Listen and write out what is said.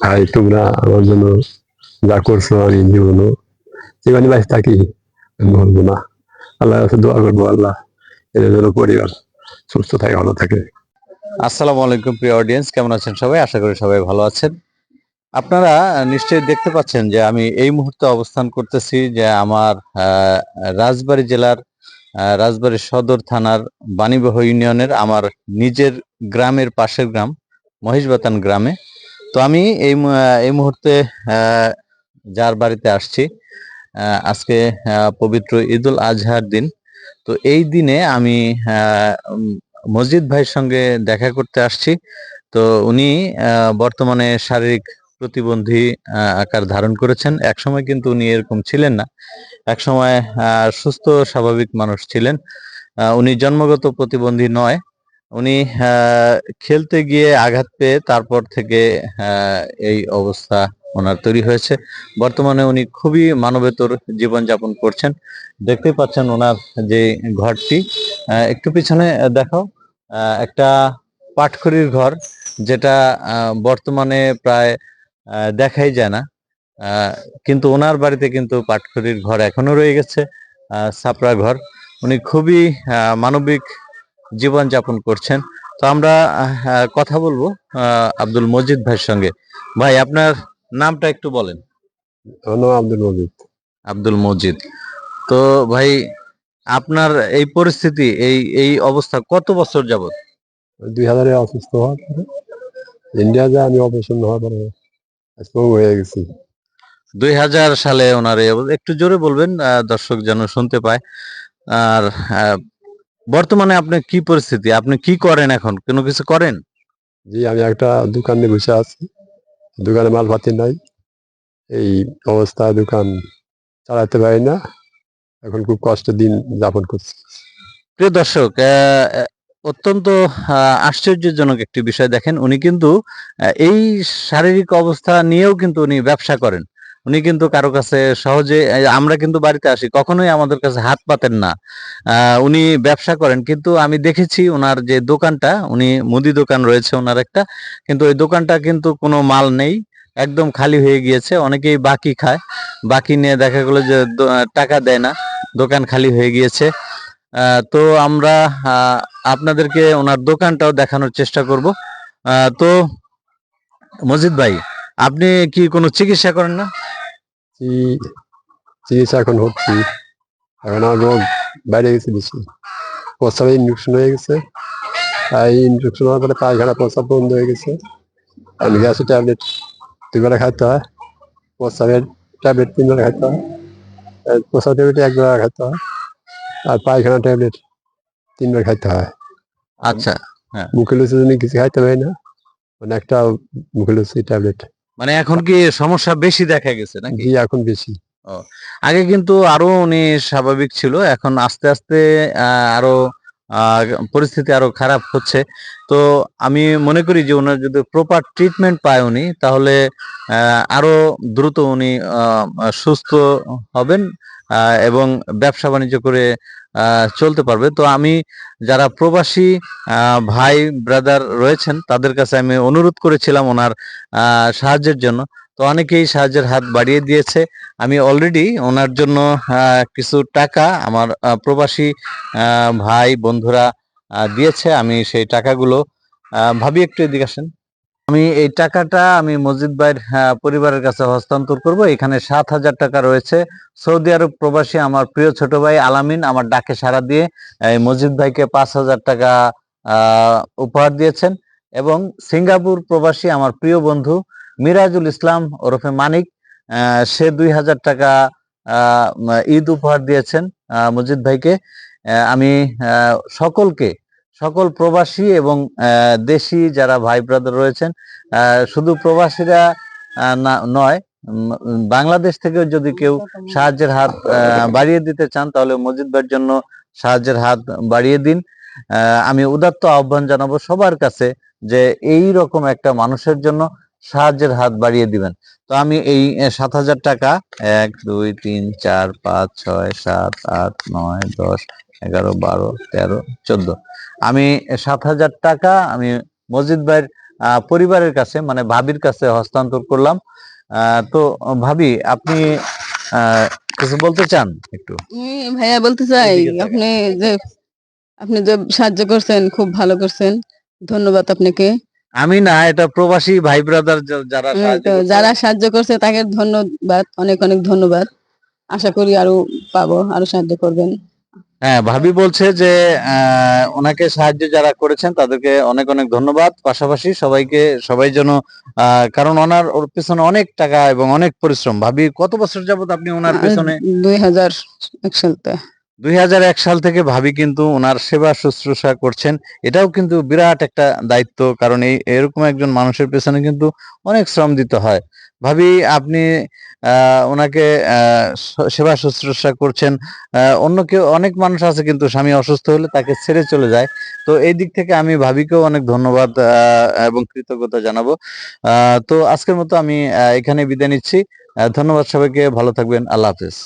ভাই তোমরা আমার জন্য যা করছ আমি জীবনও জীবনে বাঁচে থাকি, আমি বলব না। আল্লাহ দোয়া করব, আল্লাহ এদের জন্য পরিবার সুস্থ থাকে, ভালো থাকে। আসসালামু আলাইকুম, প্রিয় অডিয়েন্স কেমন আছেন সবাই? আশা করি সবাই ভালো আছেন। আপনারা নিশ্চয়ই দেখতে পাচ্ছেন যে আমি এই মুহূর্তে অবস্থান করতেছি যে আমার রাজবাড়ী জেলার রাজবাড়ী সদর থানার বাণীবহ ইউনিয়নের আমার নিজের গ্রামের পাশের গ্রাম মহিষবাতান গ্রামে। তো আমি এই এই মুহূর্তে যার বাড়িতে আসছি আজকে পবিত্র ঈদুল আজহার দিন। তো এই দিনে আমি মসজিদ ভাইয়ের সঙ্গে দেখা করতে আসছি। তো উনি বর্তমানে শারীরিক প্রতিবন্ধী আকার ধারণ করেছেন। একসময় কিন্তু উনি এরকম ছিলেন না। একসময় সুস্থ, স্বাভাবিক মানুষ ছিলেন। উনি জন্মগত প্রতিবন্ধী নয়। উনি খেলতে গিয়ে আঘাত পেয়ে তারপর থেকে এই অবস্থা ওনার তৈরি হয়েছে। বর্তমানে উনি খুবই মানবেতর জীবনযাপন করছেন। দেখতেই পাচ্ছেন ওনার যে ঘরটি। একটু পিছনে দেখাও। একটা পাটখড়ির ঘর যেটা বর্তমানে প্রায় দেখাই যায় না। কিন্তু ওনার বাড়িতে কিন্তু পাটখড়ির ঘর এখনও রয়ে গেছে ছাপড়া ঘর। উনি খুবই মানবিক জীবন যাপন করছেন। তো আমরা কথা বলব আব্দুল মজিদ ভাইয়ের সঙ্গে। ভাই আপনার নামটা একটু বলেন। আব্দুল মজিদ। আব্দুল মজিদ। তো ভাই আপনার এই পরিস্থিতি এই এই অবস্থা কত বছর যাবত দুই হাজারে অসুস্থ হওয়ার পরে ইন্ডিয়া যা আমি অপারেশন হওয়ার পরে হয়ে গেছি। দুই হাজার সালে ওনার এই একটু জোরে বলবেন দর্শক যেন শুনতে পায়। আর বর্তমানে আপনি কি পরিস্থিতি? আপনি কি করেন এখন? কোনো কিছু করেন? জি আমি একটা দোকানে বসে আছি। দোকানে মালপাতি নাই। এই অবস্থায় দোকান চালাতে পারি না। এখন খুব কষ্টের দিন যাপন করছি। প্রিয় দর্শক অত্যন্ত আশ্চর্যজনক একটি বিষয় দেখেন। উনি কিন্তু এই শারীরিক অবস্থা নিয়েও কিন্তু উনি ব্যবসা করেন। উনি কিন্তু কারও কাছে সহজে আমরা কিন্তু বাড়িতে আসি, কখনোই আমাদের কাছে হাত পাতেন না। উনি ব্যবসা করেন, কিন্তু আমি দেখেছি ওনার যে দোকানটা, উনি মুদি দোকান রয়েছে ওনার একটা, কিন্তু ওই দোকানটা কিন্তু কোনো মাল নেই, একদম খালি হয়ে গিয়েছে, অনেকেই বাকি খায়, বাকি নিয়ে দেখা গেলো যে টাকা দেয় না, দোকান খালি হয়ে গিয়েছে। তো আমরা আপনাদেরকে ওনার দোকানটাও দেখানোর চেষ্টা করব। তো মজিদ ভাই, আপনি কি কোনো চিকিৎসা করেন না? চি- চিকিৎসা এখন হচ্ছি। এখন আমার রোগ বাইরে গেছে বেশি প্রস্রাবে ইনফেকশন হয়ে গেছে। আর এই ইনফেকশন হওয়ার পরে পায়খানা প্রস্রাব বন্ধ হয়ে গেছে। আমি গ্যাসের ট্যাবলেট দুবেলা খাইতে হয়। প্রস্রাবের ট্যাবলেট তিনবেলা খাইতে হয়। আর প্রস্রাব ট্যাবলেট একবেলা খাইতে হয়। আর পায়খানা ট্যাবলেট তিনবার খাইতে হয়। আচ্ছা মুখে লুচি জন্য কিছু খাইতে হয় না মানে একটা মুখে লুচি ট্যাবলেট। মানে এখন কি সমস্যা বেশি দেখা গেছে নাকি? জি এখন বেশি। আগে কিন্তু আরও উনি স্বাভাবিক ছিল এখন আস্তে আস্তে আহ, আরও আহ, পরিস্থিতি আরও খারাপ হচ্ছে। তো আমি মনে করি যে ওনার যদি প্রপার ট্রিটমেন্ট পায় উনি তাহলে আহ, আরও দ্রুত উনি আহ, সুস্থ হবেন। এবং ব্যবসা বাণিজ্য করে চলতে পারবে। তো আমি যারা প্রবাসী ভাই ব্রাদার রয়েছেন, তাদের কাছে আমি অনুরোধ করেছিলাম ওনার সাহায্যের জন্য। তো অনেকেই সাহায্যের হাত বাড়িয়ে দিয়েছে। আমি অলরেডি ওনার জন্য কিছু টাকা আমার প্রবাসী ভাই, বন্ধুরা দিয়েছে। আমি সেই টাকাগুলো ভাবি একটু এদিকে আসেন। আমি এই টাকাটা আমি মসজিদ ভাইয়ের আহ, পরিবারের কাছে হস্তান্তর করব। এখানে সাত হাজার টাকা রয়েছে। সৌদি আরব প্রবাসী আমার প্রিয় ছোট ভাই আলামিন আমার ডাকে সাড়া দিয়ে এই মসজিদ ভাইকে পাঁচ হাজার টাকা উপহার দিয়েছেন। এবং সিঙ্গাপুর প্রবাসী আমার প্রিয় বন্ধু মিরাজুল ইসলাম ওরফে মানিক সে দুই হাজার টাকা ঈদ উপহার দিয়েছেন মজিদ ভাইকে। আমি সকলকে সকল প্রবাসী এবং দেশি যারা ভাই ব্রাদার রয়েছেন শুধু প্রবাসীরা নয় বাংলাদেশ থেকেও যদি কেউ সাহায্যের হাত বাড়িয়ে দিতে চান, তাহলে ভাইয়ের জন্য সাহায্যের হাত বাড়িয়ে দিন। আমি উদাত্ত আহ্বান জানাব সবার কাছে যে এই রকম একটা মানুষের জন্য সাহায্যের হাত বাড়িয়ে দিবেন। তো আমি এই সাত হাজার টাকা, এক, দুই, তিন, চার, পাঁচ, ছয়, সাত, আট, নয়, দশ এগারো বারো তেরো চোদ্দ। আমি সাত হাজার টাকা আমি মসজিদ ভাইয়ের পরিবারের কাছে মানে ভাবির কাছে হস্তান্তর করলাম। তো ভাবি আপনি কিছু বলতে চান একটু? ভাইয়া বলতে চাই আপনি যে আপনি যে সাহায্য করছেন খুব ভালো করছেন। ধন্যবাদ আপনাকে। আমি না এটা প্রবাসী ভাই ব্রাদার যারা সাহায্য করছে। যারা সাহায্য করছে তাকে ধন্যবাদ অনেক অনেক ধন্যবাদ। আশা করি আরও পাবো আরও সাহায্য করবেন। হ্যাঁ ভাবি বলছে যে আহ, ওনাকে সাহায্য যারা করেছেন তাদেরকে অনেক অনেক ধন্যবাদ। পাশাপাশি সবাইকে সবাই যেন আহ, কারণ ওনার ওর পেছনে অনেক টাকা এবং অনেক পরিশ্রম। ভাবি কত বছর যাবত আপনি ওনার পেছনে দুই হাজার এক সালতে। দুই হাজার এক সাল থেকে ভাবি কিন্তু ওনার সেবা শুশ্রূষা করছেন। এটাও কিন্তু বিরাট একটা দায়িত্ব, কারণ এই, এরকম একজন মানুষের পেছনে কিন্তু অনেক শ্রম দিতে হয়। ভাবি, আপনি ওনাকে সেবা শুশ্রূষা করছেন। অন্য কেউ, অনেক মানুষ আছে কিন্তু স্বামী অসুস্থ হলে তাকে ছেড়ে চলে যায়। তো এই দিক থেকে আমি ভাবিকেও অনেক ধন্যবাদ এবং কৃতজ্ঞতা জানাব। তো আজকের মতো আমি এখানে বিদায় নিচ্ছি। ধন্যবাদ সবাইকে, ভালো থাকবেন, আল্লাহ হাফেজ।